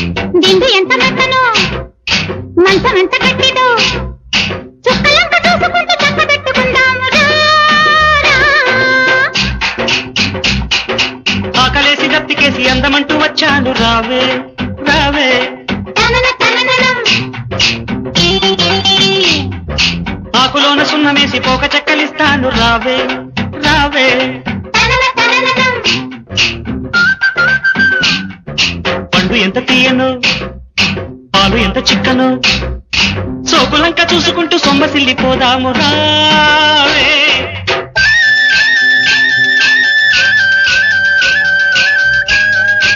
నిండు ఎంత మెత్తనో. మంచం ఎంత గట్టిదో. చుక్కలంక చూసుకుంటూ చక్క పెట్టుకుందాము రా, రా. ఆకలేసి గత్తికేసి అందమంటూ వచ్చాను. రావే రావే. ఆకులోన సున్నమేసి పోక చెక్కలిస్తాను. రావే రావే. ఎంత తీయను పాలు ఎంత చిక్కను. సోకులంక చూసుకుంటూ సొమ్మసిల్లిపోదాము రావే